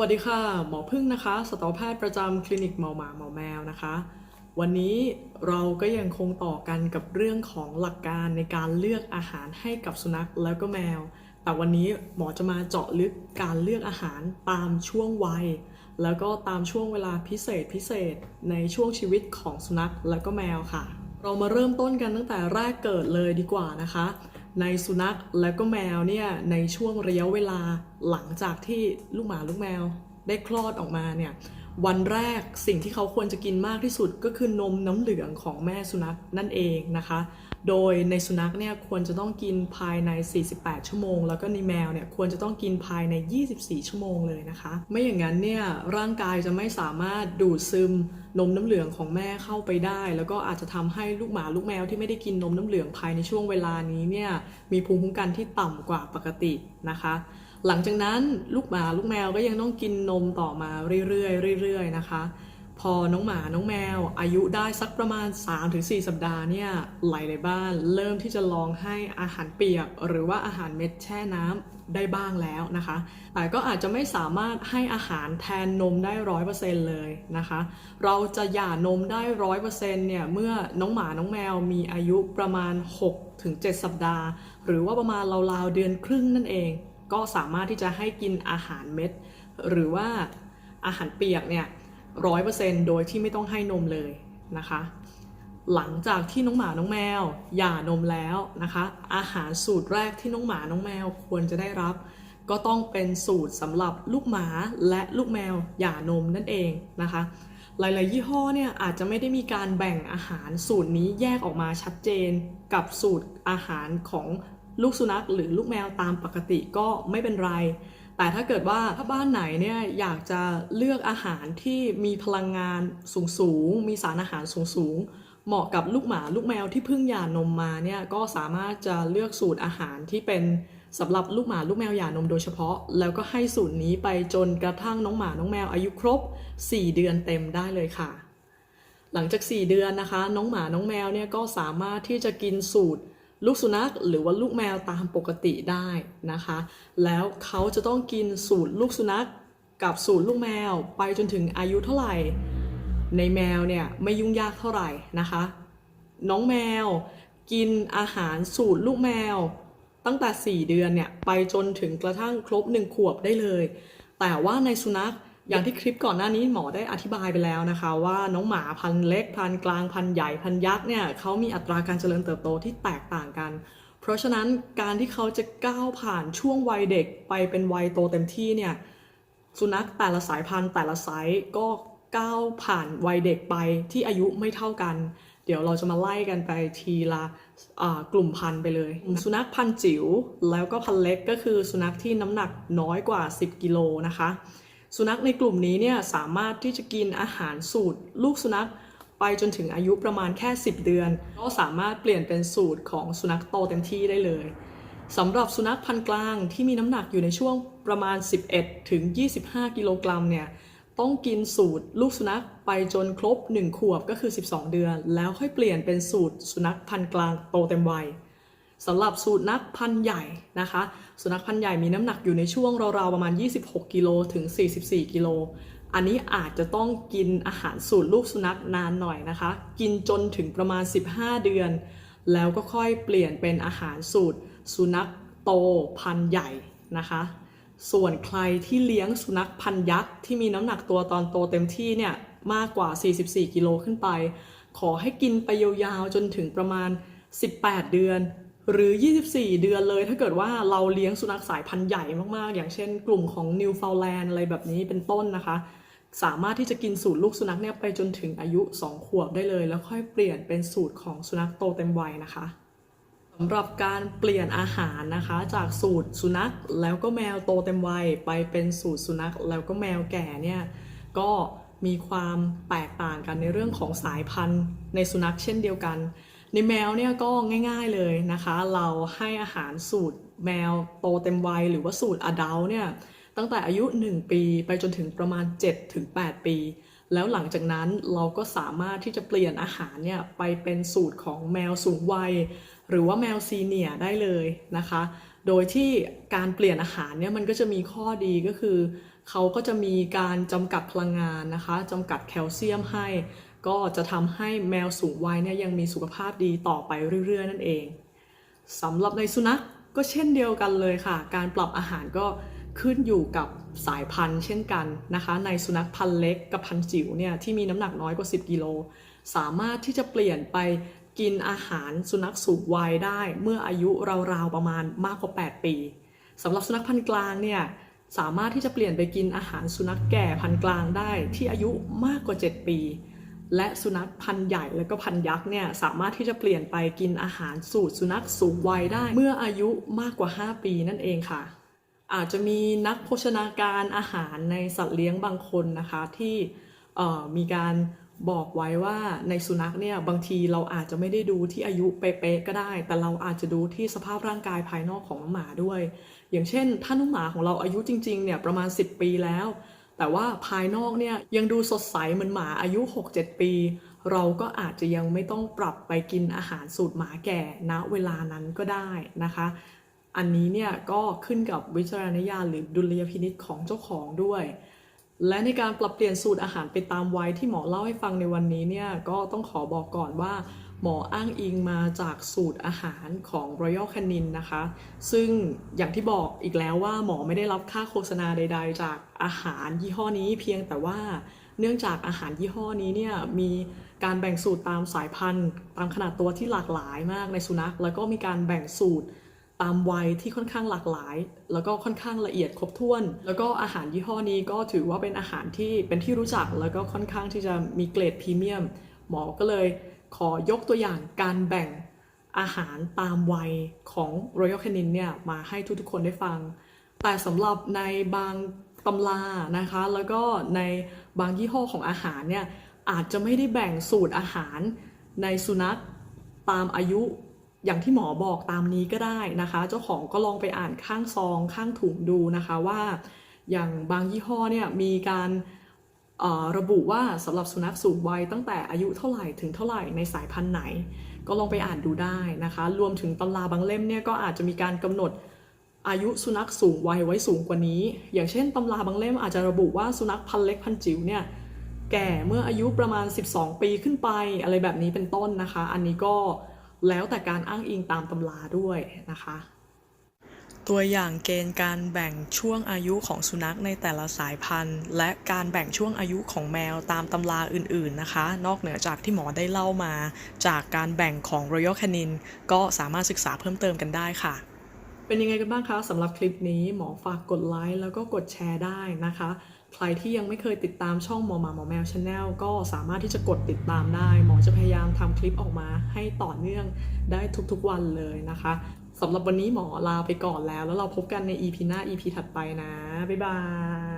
วัสดีค่ะ หมอพึ่งนะคะสัตวแพทย์ประจำคลินิกหมอหมาหมอแมวนะคะ วันนี้เราก็ยังคงต่อกันกับเรื่องของหลักการในการเลือกอาหารให้กับสุนัขแล้วก็แมว แต่วันนี้หมอจะมาเจาะลึกการเลือกอาหารตามช่วงวัย แล้วก็ตามช่วงเวลาพิเศษพิเศษในช่วงชีวิตของสุนัขแล้วก็แมวค่ะ เรามาเริ่มต้นกันตั้งแต่แรกเกิดเลยดีกว่านะคะ ในสุนัขและก็แมวเนี่ยในช่วงระยะเวลาหลังจากที่ลูกหมาลูกแมวได้คลอดออกมาเนี่ย วันแรกสิ่งที่เขาควรจะกินมากที่สุดก็คือนมน้ำเหลืองของแม่สุนัขนั่นเองนะคะ โดยในสุนัขเนี่ยควรจะต้องกินภายใน 48 ชั่วโมง แล้วก็ในแมวเนี่ยควรจะต้องกินภายใน 24 ชั่วโมงเลยนะคะ ไม่อย่างนั้นเนี่ยร่างกายจะไม่สามารถดูดซึมนมน้ำเหลืองของแม่เข้าไปได้ แล้วก็อาจจะทำให้ลูกหมาลูกแมวที่ไม่ได้กินนมน้ำเหลืองภายในช่วงเวลานี้เนี่ยมีภูมิคุ้มกันที่ต่ำกว่าปกตินะคะ หลังจากนั้นลูกหมาลูกแมวก็ยังต้องกินนมต่อมาเรื่อยๆเรื่อยๆนะคะ พอน้องหมาน้องแมว อายุได้สักประมาณ 3-4 สัปดาห์เนี่ยหลายๆบ้าน เริ่มที่จะลองให้อาหารเปียก หรือว่าอาหารเม็ดแช่น้ำได้บ้างแล้วนะคะ แต่ก็อาจจะไม่สามารถให้อาหารแทนนมได้ร้อยเปอร์เซ็นต์เลยนะคะ เราจะหย่านมได้ร้อยเปอร์เซ็นต์เนี่ยเมื่อน้องหมาน้องแมวมีอายุประมาณ 6-7 สัปดาห์ หรือว่าประมาณราวๆเดือนครึ่งนั่นเอง ก็สามารถที่จะให้กินอาหารเม็ด หรือว่าอาหารเปียกเนี่ยร้อยเปอร์เซ็นโดยที่ไม่ต้องให้นมเลยนะคะ หลังจากที่น้องหมาน้องแมวหย่านมแล้วนะคะ อาหารสูตรแรกที่น้องหมาน้องแมวควรจะได้รับ ก็ต้องเป็นสูตรสำหรับลูกหมาและลูกแมวหย่านมนั่นเองนะคะ หลาย ๆ ยี่ห้อเนี่ยอาจจะไม่ได้มีการแบ่งอาหารสูตรนี้แยกออกมาชัดเจนกับสูตรอาหารของ ลูกสุนัขหรือลูกแมวตามปกติก็ไม่เป็นไร แต่ถ้าเกิดว่าถ้าบ้านไหนเนี่ยอยากจะเลือกอาหารที่มีพลังงานสูงๆมีสารอาหารสูงๆเหมาะกับลูกหมาลูกแมวที่เพิ่งหย่านมมาเนี่ยก็สามารถจะเลือกสูตรอาหารที่เป็นสำหรับลูกหมาลูกแมวหย่านมโดยเฉพาะ แล้วก็ให้สูตรนี้ไปจนกระทั่งน้องหมาน้องแมวอายุครบ 4 เดือนเต็มได้เลยค่ะ หลังจาก 4 เดือนนะคะ น้องหมาน้องแมวเนี่ยก็สามารถที่จะกินสูตร ลูกสุนัขหรือว่าลูกแมวตามปกติได้นะคะ แล้วเขาจะต้องกินสูตรลูกสุนัขกับสูตรลูกแมวไปจนถึงอายุเท่าไหร่ ในแมวเนี่ยไม่ยุ่งยากเท่าไหร่นะคะ น้องแมวกินอาหารสูตรลูกแมว ตั้งแต่ 4 เดือนเนี่ยไปจนถึงกระทั่งครบ 1 ขวบได้เลย แต่ว่าในสุนัข อย่างที่คลิปก่อนหน้านี้หมอได้อธิบายไปแล้วนะคะ ว่าน้องหมาพันธุ์เล็กพันธุ์กลางพันธุ์ใหญ่พันธุ์ยักษ์เนี่ยเขามีอัตราการเจริญเติบโตที่แตกต่างกัน เพราะฉะนั้นการที่เขาจะก้าวผ่านช่วงวัยเด็กไปเป็นวัยโตเต็มที่เนี่ยสุนัขแต่ละสายพันธุ์แต่ละไซส์ก็ก้าวผ่านวัยเด็กไปที่อายุไม่เท่ากัน เดี๋ยวเราจะมาไล่กันไปทีละกลุ่มพันธุ์ไปเลย สุนัขพันธุ์จิ๋วแล้วก็พันธุ์เล็กก็คือสุนัขที่น้ำหนักน้อยกว่า 10 กิโลนะคะ สุนัขในกลุ่มนี้เนี่ยสามารถที่จะกินอาหารสูตร ลูกสุนัขไปจนถึงอายุประมาณแค่ 10 เดือน ก็สามารถเปลี่ยนเป็นสูตรของสุนัขโตเต็มที่ได้เลยสำหรับสุนัขพันธุ์กลางที่มีน้ำหนักอยู่ในช่วงประมาณ 11 ถึง 25 กิโลกรัมเนี่ยต้องกินสูตรลูกสุนัขไปจนครบ 1 ขวบก็คือ 12 เดือน แล้วค่อยเปลี่ยนเป็นสูตรสุนัขพันธุ์กลางโตเต็มวัย สำหรับสูตรนักพันธุ์ใหญ่นะคะ สุนัขพันธุ์ใหญ่มีน้ำหนักอยู่ในช่วงราวๆประมาณ 26 กิโลถึง 44 กิโล อันนี้อาจจะต้องกินอาหารสูตรลูกสุนัขนานหน่อยนะคะ กินจนถึงประมาณ 15 เดือน แล้วก็ค่อยเปลี่ยนเป็นอาหารสูตรสุนัขโตพันธุ์ใหญ่นะคะ ส่วนใครที่เลี้ยงสุนัขพันธุ์ยักษ์ที่มีน้ำหนักตัวตอนโตเต็มที่เนี่ยมากกว่า 44 กิโลขึ้นไป ขอให้กินไปยาวๆจนถึงประมาณ 18 เดือน หรือ 24 เดือนเลย ถ้าเกิดว่าเราเลี้ยงสุนัขสายพันธุ์ใหญ่มากๆ อย่างเช่นกลุ่มของนิวฟ u ลแลนด์อะไรแบบนี้เป็นต้นนะคะ สามารถที่จะกินสูตรลูกสุนัขเนี่ยไปจนถึงอายุ 2 ขวบได้เลย แล้วค่อยเปลี่ยนเป็นสูตรของสุนัขโตเต็มวัยนะคะสำหรับการเปลี่ยนอาหารนะคะ จากสูตรสุนัขแล้วก็แมวโตเต็มวัยไปเป็นสูตรสุนัขแล้วก็แมวแก่เนี่ยก็มีความแตกต่างกันในเรื่องของสายพันธุ์ในสุนัขเช่นเดียวกัน ในแมวเนี่ยก็ง่ายๆเลยนะคะ เราให้อาหารสูตรแมวโตเต็มวัยหรือว่าสูตรอดัลเนี่ยตั้งแต่อายุ 1 ปีไปจนถึงประมาณ 7-8 ปี แล้วหลังจากนั้นเราก็สามารถที่จะเปลี่ยนอาหารเนี่ยไปเป็นสูตรของแมวสูงวัย หรือว่าแมวซีเนียได้เลยนะคะ โดยที่การเปลี่ยนอาหารเนี่ยมันก็จะมีข้อดีก็คือ เขาก็จะมีการจำกัดพลังงานนะคะจำกัดแคลเซียมให้ ก็จะทำให้แมวสูงวัยเนี่ยยังมีสุขภาพดีต่อไปเรื่อย ๆ นั่นเองสำหรับในสุนัขก็เช่นเดียวกันเลยค่ะ การปรับอาหารก็ขึ้นอยู่กับสายพันธุ์เช่นกันนะคะ ในสุนัขพันธุ์เล็กกับพันธุ์จิ๋วเนี่ยที่มีน้ำหนักน้อยกว่า 10 กิโล สามารถที่จะเปลี่ยนไปกินอาหารสุนัขสูงวัยได้เมื่ออายุราวๆประมาณมากกว่า 8 ปีสำหรับสุนัขพันธุ์กลางเนี่ยสามารถที่จะเปลี่ยนไปกินอาหารสุนัขแก่พันธุ์กลางได้ที่อายุมากกว่า 7 ปี และสุนัขพันธุ์ใหญ่และก็พันธุ์ยักษ์เนี่ยสามารถที่จะเปลี่ยนไปกินอาหารสูตรสุนัขสูงวัยได้ เมื่ออายุมากกว่า 5 ปีนั่นเองค่ะ อาจจะมีนักโภชนาการอาหารในสัตว์เลี้ยงบางคนนะคะที่มีการบอกไว้ว่าในสุนัขเนี่ยบางทีเราอาจจะไม่ได้ดูที่อายุเป๊ะๆก็ได้ แต่เราอาจจะดูที่สภาพร่างกายภายนอกของน้องหมาด้วย อย่างเช่น ถ้าน้องหมาของเราอายุจริงๆเนี่ยประมาณ 10 ปีแล้ว แต่ว่าภายนอกเนี่ยยังดูสดใสเหมือนหมาอายุ 6-7 ปี เราก็อาจจะยังไม่ต้องปรับไปกินอาหารสูตรหมาแก่ณเวลานั้นก็ได้นะคะอันนี้เนี่ยก็ขึ้นกับวิจารณญาณหรือดุลยพินิจของเจ้าของด้วย และในการปรับเปลี่ยนสูตรอาหารไปตามวัยที่หมอเล่าให้ฟังในวันนี้เนี่ยก็ต้องขอบอกก่อนว่า หมออ้างอิงมาจากสูตรอาหารของ Royal Canin นะคะ ซึ่งอย่างที่บอกอีกแล้วว่าหมอไม่ได้รับค่าโฆษณาใด ๆ จากอาหารยี่ห้อนี้เพียงแต่ว่าเนื่องจากอาหารยี่ห้อนี้เนี่ยมีการแบ่งสูตรตามสายพันธุ์ ตามขนาดตัวที่หลากหลายมากในสุนัข แล้วก็มีการแบ่งสูตรตามวัยที่ค่อนข้างหลากหลาย แล้วก็ค่อนข้างละเอียดครบถ้วน แล้วก็อาหารยี่ห้อนี้ก็ถือว่าเป็นอาหารที่เป็นที่รู้จักแล้วก็ค่อนข้างที่จะมีเกรดพรีเมียม หมอก็เลย ขอยกตัวอย่างการแบ่งอาหารตามวัยของ Royal Canin เนี่ยมาให้ทุกๆคนได้ฟัง แต่สำหรับในบางตำรานะคะ แล้วก็ในบางยี่ห้อของอาหารเนี่ยอาจจะไม่ได้แบ่งสูตรอาหารในสุนัขตามอายุอย่างที่หมอบอกตามนี้ก็ได้นะคะ เจ้าของก็ลองไปอ่านข้างซองข้างถุงดูนะคะว่า อย่างบางยี่ห้อเนี่ยมีการ ระบุว่าสำหรับสุนัขสูงวัยตั้งแต่อายุเท่าไหร่ถึงเท่าไหร่ในสายพันธุ์ไหน ก็ลองไปอ่านดูได้นะคะ รวมถึงตำราบางเล่มเนี่ยก็อาจจะมีการกำหนดอายุสุนัขสูงวัยไว้สูงกว่านี้ อย่างเช่นตำราบางเล่มอาจจะระบุว่าสุนัขพันธุ์เล็กพันธุ์จิ๋วเนี่ยแก่เมื่ออายุประมาณ 12 ปีขึ้นไปอะไรแบบนี้เป็นต้นนะคะ อันนี้ก็แล้วแต่การอ้างอิงตามตำราด้วยนะคะ ตัวอย่างเกณฑ์การแบ่งช่วงอายุของสุนัขในแต่ละสายพันธุ์ และการแบ่งช่วงอายุของแมวตามตำราอื่นๆนะคะ นอกเหนือจากที่หมอได้เล่ามา จากการแบ่งของ Royal Canin ก็สามารถศึกษาเพิ่มเติมกันได้ค่ะ เป็นยังไงกันบ้างคะสำหรับคลิปนี้หมอฝากกดไลค์แล้วก็กดแชร์ได้นะคะ ใครที่ยังไม่เคยติดตามช่องหมอหมาหมอแมวชาแนลก็สามารถที่จะกดติดตามได้ หมอจะพยายามทำคลิปออกมาให้ต่อเนื่องได้ทุกๆวันเลยนะคะ สำหรับวันนี้หมอลาไปก่อนแล้ว แล้วเราพบกันใน EP หน้า EP ถัดไปนะ บ๊ายบาย